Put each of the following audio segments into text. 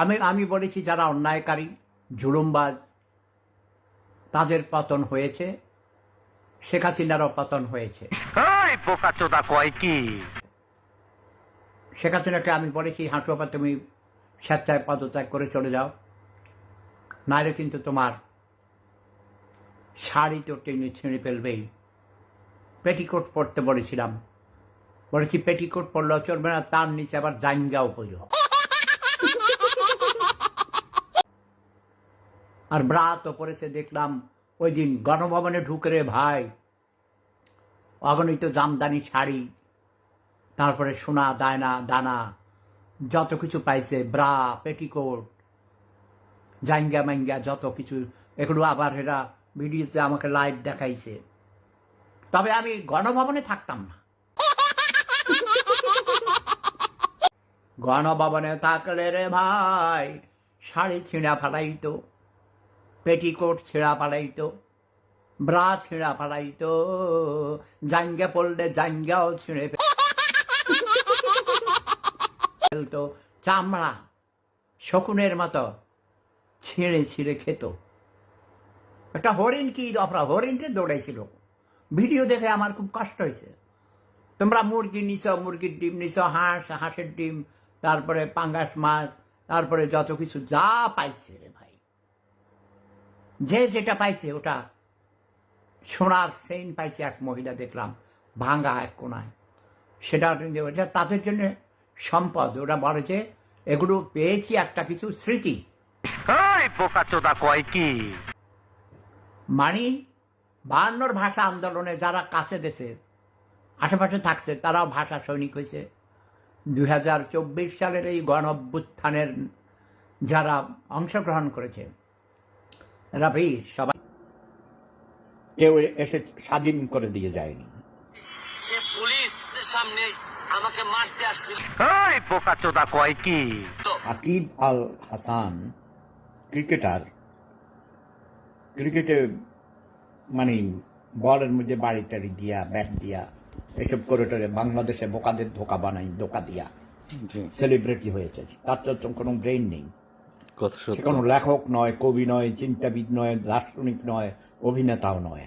আমি আমি বলেছি যারা অন্যায়কারী জুলুমবাজ তাদের পতন হয়েছে শেখ হাসিনারও পতন হয়েছে। শেখ হাসিনাকে আমি বলেছি হাঁটুয়াপা তুমি স্বেচ্ছায় পদত্যাগ করে চলে যাও। নাইলে কিন্তু তোমার শাড়ি তো টেনে ছিঁড়ে ফেলবেই। পেটিকোট পরতে বলেছিলাম। বলেছি পেটিকোট পরলেও চলবে না তার নিচে আবার জাইঙ্গাও পড়ল আর ব্রা তো পরেছে দেখলাম, ওই দিন গণভবনে ঢুকে রে ভাই। অগণিত জামদানি শাড়ি, তারপরে সোনা, দায়না, দানা, যত কিছু পাইছে, ব্রা, পেটিকোট, জাইঙ্গা মাইঙ্গা, যত কিছু। এগুলো আবার এরা ভিডিওতে আমাকে লাইভ দেখাইছে। তবে আমি গণভবনে থাকতাম না। গণভবনে থাকলে রে ভাই, শাড়ি ছিঁড়া ফালাইতো। পেটিকোট ছিঁড়া ফালাইতো ব্রা ছিঁড়া ফালাইতো জাঙ্গা পড়লে জাঙ্গাও ছিঁড়ে ফেলতো। চামড়া শকুনের মতো ছিঁড়ে ছিঁড়ে খেত। একটা হরিণ কি দফরা? হরিণকে দৌড়াইছিল। ভিডিও দেখে আমার খুব কষ্ট হয়েছে। তোমরা মুরগি নিছ, মুরগির ডিম নিছ, হাঁস, হাঁসের ডিম, তারপরে পাঙ্গাস মাছ, তারপরে যত কিছু যা পাইছে রে ভাই। যে যেটা পাইছে ওটা সোনার সেন পাইছে এক মহিলা দেখলাম ভাঙ্গা এক কোনায়। সেটা ওটা তাদের জন্য সম্পদ। ওরা বলে যে এগুলো পেয়েছি একটা কিছু স্মৃতি। কি? মানি বায়ান্নর ভাষা আন্দোলনে যারা কাছে দেশে আশেপাশে থাকছে তারাও ভাষা সৈনিক হয়েছে। দুই হাজার চব্বিশ সালের এই গণ অভ্যুত্থানের যারা অংশগ্রহণ করেছে এরা সবাই কেউ এসে স্বাধীন করে দিয়ে যায়নি। সে পুলিশ সামনে আমাকে মারতে আসছিল। ওই বোকা চোদা কয় কি? আকিব আল হাসান ক্রিকেটার ক্রিকেটে মানে বলের মধ্যে বাড়ি টাড়ি দিয়া ব্যাট দিয়া এসব করে টরে বাংলাদেশে বোকাদের ধোকা বানাই ধোকা দিয়া সেলিব্রিটি হয়েছে। তার তো কোনো ব্রেন নেই। সে সত্য। কোনো লেখক নয় কবি নয় চিন্তাবিদ নয় দার্শনিক নয় অভিনেতাও নয়।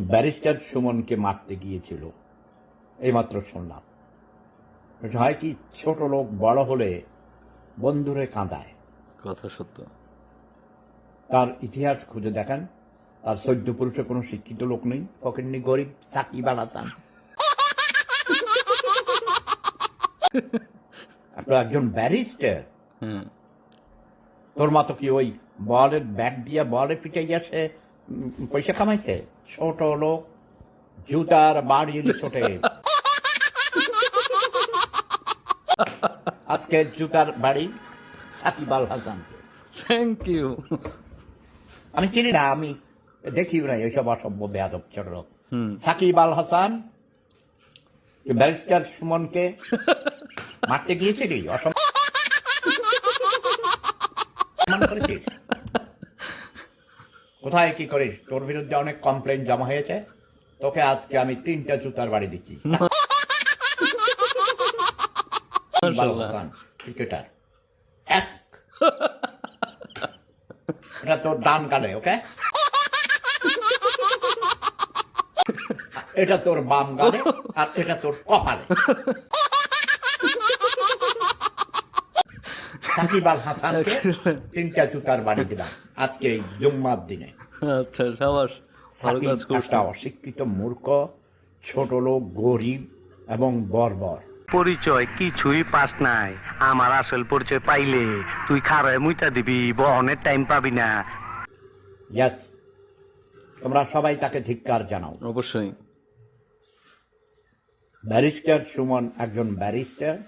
ব্যারিস্টার সুমনকে মারতে গিয়েছিল এইমাত্র শুনলাম। হয় কি ছোট লোক বড় হলে বন্ধুরে কাঁদায়। কথা সত্য। তার ইতিহাস খুঁজে দেখেন। তার সদ্য পুরুষে কোনো শিক্ষিত লোক নেই। ফকিরনি গরিব চাকরি বানাতাম আপনার একজন ব্যারিস্টার। তোর মতো কি ওই বলের ব্যাট দিয়ে বলে সে উম, পয়সা কামাইছে? ছোট লোক জুতার বাড়ির ছোটে। আজকে জুতার বাড়ি সাকিব আল হাসান থ্যাংক ইউ আমি চিনি না আমি দেখি না এইসব অসভ্য বেয়াদব হুম। সাকিব আল হাসান ব্যারিস্টার সুমনকে মারতে গিয়েছিলি অসম্মান করেছিস কোথায় কি করিস? তোর বিরুদ্ধে অনেক কমপ্লেন জমা হয়েছে। তোকে আজকে আমি তিনটা জুতার বাড়ি দিচ্ছি। ক্রিকেটার। এক। এটা তোর ডান গালে ওকে? এটা তোর বাম গালে আর এটা তোর কপালে। সাকিব আল হাসানকে তিনটা জুতার বাড়ি দিলাম আজকে এই জুম্মার দিনে। আচ্ছা সাবাস অশিক্ষিত মূর্খ ছোট লোক গরিব এবং বর্বর। পরিচয় কিছুই পাস নাই। আমার আসল পরিচয় পাইলে তুই খারায় মুইটা দিবি বহনের টাইম পাবি না। ইয়াস তোমরা সবাই তাকে ধিক্কার জানাও। অবশ্যই। ব্যারিস্টার সুমন একজন ব্যারিস্টার।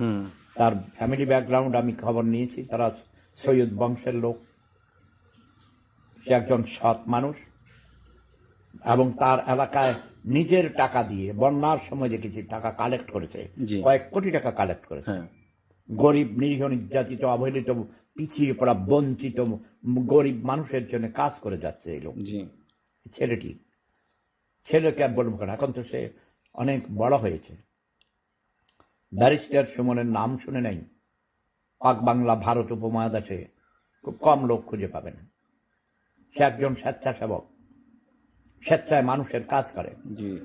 হুম। তার ফ্যামিলি ব্যাকগ্রাউন্ড আমি খবর নিয়েছি। তারা সৈয়দ বংশের লোক। সে একজন সৎ মানুষ। এবং তার এলাকায় নিজের টাকা দিয়ে বন্যার সময় যে কিছু টাকা কালেক্ট করেছে কয়েক কোটি টাকা কালেক্ট করেছে। হ্যাঁ। গরিব নিরীহ নির্যাতিত অবহেলিত পিছিয়ে পড়া বঞ্চিত গরিব মানুষের জন্য কাজ করে যাচ্ছে এই লোক। ছেলেটি। ছেলেকে আর বলব এখন তো সে অনেক বড় হয়েছে। ব্যারিস্টার সুমনের নাম শুনে নেই। পাক বাংলা ভারত উপমহাদেশে খুব কম লোক খুঁজে পাবেন। সে একজন স্বেচ্ছাসেবক। স্বেচ্ছায় মানুষের কাজ করে। জি।